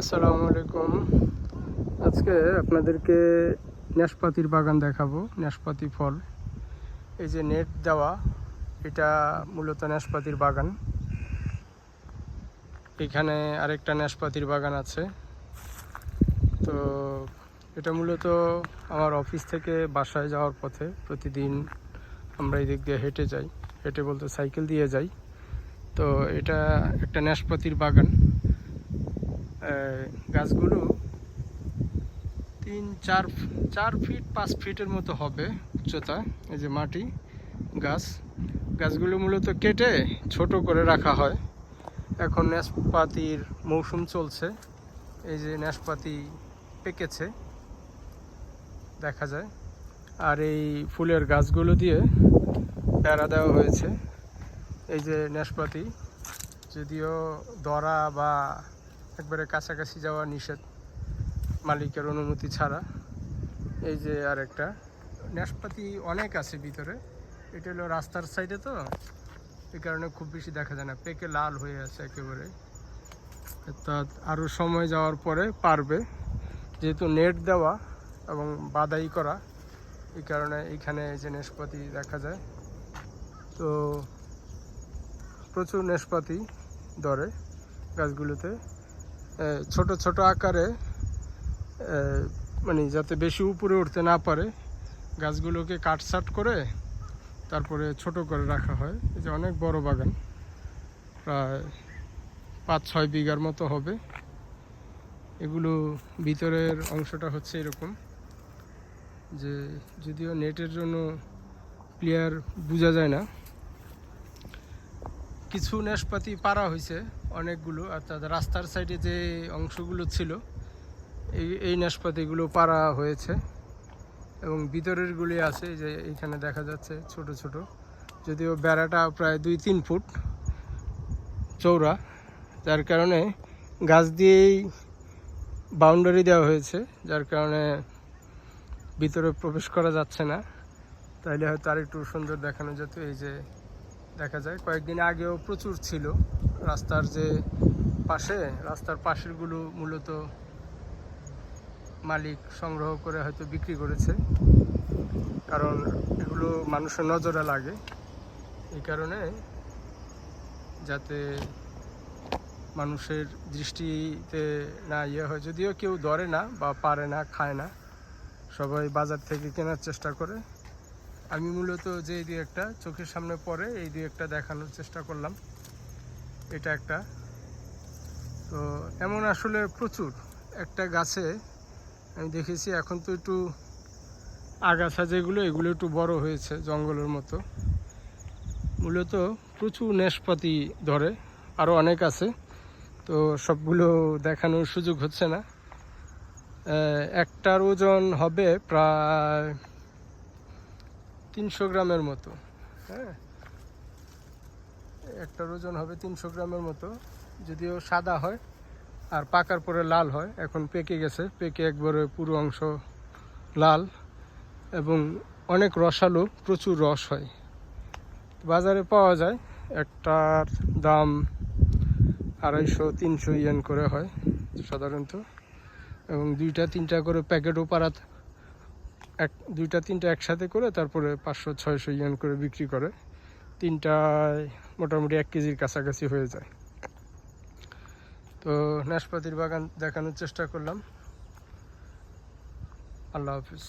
আসসালামু আলাইকুম। আজকে আপনাদেরকে নাশপাতির বাগান দেখাবো নাশপাতি ফল। এই যে নেট দেওয়া, এটা মূলত নাশপাতির বাগান। এখানে আরেকটা নাশপাতির বাগান আছে। তো এটা মূলত আমার অফিস থেকে বাসায় যাওয়ার পথে প্রতিদিন আমরা এই দিক দিয়ে হেঁটে যাই। হেঁটে বলতে সাইকেল দিয়ে যাই। তো এটা একটা নাশপাতির বাগান। গাছগুলো তিন, চার চার ফিট পাঁচ ফিটের মতো হবে উচ্চতা, এই যে মাটি, গাছ। গাছগুলো মূলত কেটে ছোট করে রাখা হয়। এখন নাশপাতির মৌসুম চলছে। এই যে নাশপাতি পেকেছে, দেখা যায়। আর এই ফুলের গাছগুলো দিয়ে বেড়া দেওয়া হয়েছে। এই যে নাশপাতি, যদিও দরা বা একবারে কাছাকাছি যাওয়া নিষেধ মালিকের অনুমতি ছাড়া। এই যে আর একটা নাশপাতি অনেক আছে ভিতরে। এটা হলো রাস্তার সাইডে তো, এই কারণে খুব বেশি দেখা যায় না। পেকে লাল হয়ে আছে একেবারে। অর্থাৎ আরও সময় যাওয়ার পরে পারবে। যেহেতু নেট দেওয়া এবং বাদাই করা, এই কারণে এইখানে এই যে নাশপাতি দেখা যায়। তো প্রচুর নাশপাতি ধরে গাছগুলোতে। ছোট ছোট আকারে মানে যাতে বেশি উপরে উঠতে না পারে, গাছগুলোকে কাটসাট করে তারপরে ছোট করে রাখা হয়। এই যে অনেক বড় বাগান, প্রায় পাঁচ ছয় বিঘার মতো হবে। এগুলো ভিতরের অংশটা হচ্ছে এরকম, যে যদিও নেটের জন্য ক্লিয়ার বোঝা যায় না। কিছু নাশপাতি পারা হয়েছে অনেকগুলো অর্থাৎ রাস্তার সাইডে যে অংশগুলো ছিল, এই এই নাশপাতিগুলো পারা হয়েছে। এবং ভিতরের গুলি আছে যে এইখানে দেখা যাচ্ছে ছোট ছোট। যদিও বেড়াটা প্রায় দুই তিন ফুট চৌড়া যার কারণে গাছ দিয়েই বাউন্ডারি দেওয়া হয়েছে, যার কারণে ভিতরে প্রবেশ করা যাচ্ছে না। তাইলে হয়তো আর একটু সুন্দর দেখানো যেত, এই যে দেখা যায়। কয়েকদিন আগেও প্রচুর ছিল। রাস্তার যে পাশে, রাস্তার পাশেরগুলো মূলত মালিক সংগ্রহ করে হয়তো বিক্রি করেছে। কারণ এগুলো মানুষের নজরে লাগে। এই কারণে যাতে মানুষের দৃষ্টিতে না ইয়ে হয়, যদিও কেউ ধরে না বা পারে না, খায় না, সবাই বাজার থেকে কেনার চেষ্টা করে। আমি মূলত যে দুই একটা চোখের সামনে পড়ে এই দুই একটা দেখানোর চেষ্টা করলাম। এটা একটা। তো এমন আসলে প্রচুর। একটা গাছে আমি দেখেছি, এখন তো একটু আগাছা যেগুলো, এগুলো একটু বড় হয়েছে জঙ্গলের মতো। মূলত প্রচুর নেশপাতি ধরে আরও অনেক আছে। তো সবগুলো দেখানোর সুযোগ হচ্ছে না। একটার ওজন হবে প্রায় তিনশো গ্রামের মতো। হ্যাঁ? একটার ওজন হবে তিনশো গ্রামের মতো, যদিও সাদা হয় আর পাকার পরে লাল হয়। এখন পেকে গেছে, পেকে একবারে পুরো অংশ লাল এবং অনেক রসালো, প্রচুর রস হয়। বাজারে পাওয়া যায়, একটার দাম আড়াইশো, তিনশো ইয়েন করে হয় সাধারণত। এবং দুইটা, তিনটা করে প্যাকেটও পাড়া এক, দুইটা, তিনটা একসাথে করে তারপরে পাঁচশো, ছয়শো ইয়েন করে বিক্রি করে। তিনটায় মোটামুটি এক কেজির কাছাকাছি হয়ে যায়। তো নাশপাতির বাগান দেখানোর চেষ্টা করলাম। আল্লাহ হাফিজ।